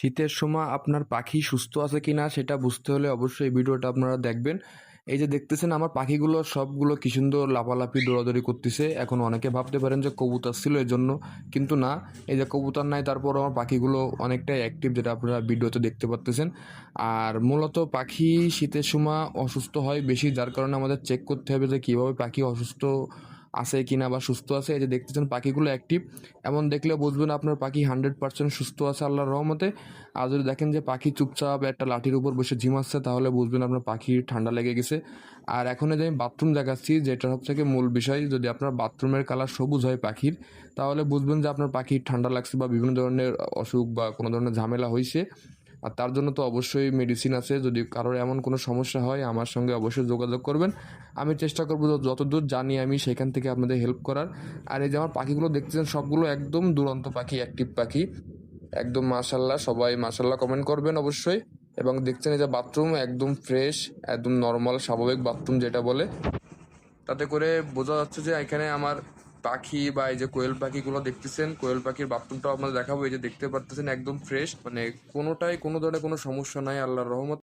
শীতের সময় আপনার পাখি সুস্থ আছে কি না সেটা বুঝতে হলে অবশ্যই এই ভিডিওটা আপনারা দেখবেন। এই যে দেখতেছেন আমার পাখিগুলো সবগুলো কি সুন্দর লাফালাফি, দৌড়াদৌড়ি করতেছে। এখন অনেকে ভাবতে পারেন যে কবুতর ছিল এর জন্য কিন্তু না। এই যে কবুতর নাই তারপর আমার পাখিগুলো অনেকটাই অ্যাক্টিভ যেটা আপনারা ভিডিওতে দেখতে পারতেছেন। আর মূলত পাখি শীতের সময় অসুস্থ হয় বেশি, যার কারণে আমাদের চেক করতে হবে যে কীভাবে পাখি অসুস্থ আছে কিনা বা সুস্থ আছে, এই যে দেখতেছেন পাখিগুলো অ্যাক্টিভ এমন দেখলে বুঝবেন আপনার পাখি হান্ড্রেড পার্সেন্ট সুস্থ আছে আল্লাহর রহমতে। আর যদি দেখেন যে পাখি চুপচাপ একটা লাঠির উপর বসে ঝিমাচ্ছে তাহলে বুঝবেন আপনার পাখির ঠান্ডা লেগে গেছে। আর এখন যে আমি বাথরুম দেখাচ্ছি, যেটা হচ্ছে কি মূল বিষয়, যদি আপনার বাথরুমের কালার সবুজ হয় পাখির, তাহলে বুঝবেন যে আপনার পাখির ঠান্ডা লাগছে বা বিভিন্ন ধরনের অসুখ বা কোনো ধরনের ঝামেলা হয়েছে আর তার জন্য তো অবশ্যই মেডিসিন আছে। যদি কারোর এমন কোনো সমস্যা হয়, আমার সঙ্গে অবশ্যই যোগাযোগ করবেন। আমি চেষ্টা করব যত- যতদূর জানি আমি সেখান থেকে আপনাদের হেল্প করার। আর এই যে আমার পাখিগুলো দেখতেছেন, সবগুলো একদম দুরন্ত পাখি অ্যাক্টিভ পাখি। একদম মাশাল্লাহ, সবাই মাশাল্লাহ কমেন্ট করবেন অবশ্যই। এবং দেখছেন এই যে বাথরুম একদম ফ্রেশ একদম নর্মাল স্বাভাবিক বাথরুম যেটা বলে। তাতে করে বোঝা যাচ্ছে যে এখানে আমার পাখি বা এই যে কোয়েল পাখিগুলো দেখতেছেন, কোয়েল পাখির বাথরুমটাও আপনাদের দেখাবো, এই যে দেখতে পারতেছেন একদম ফ্রেশ মানে কোনোটাই কোনো ধরনের কোনো সমস্যা নাই, আল্লাহর রহমত।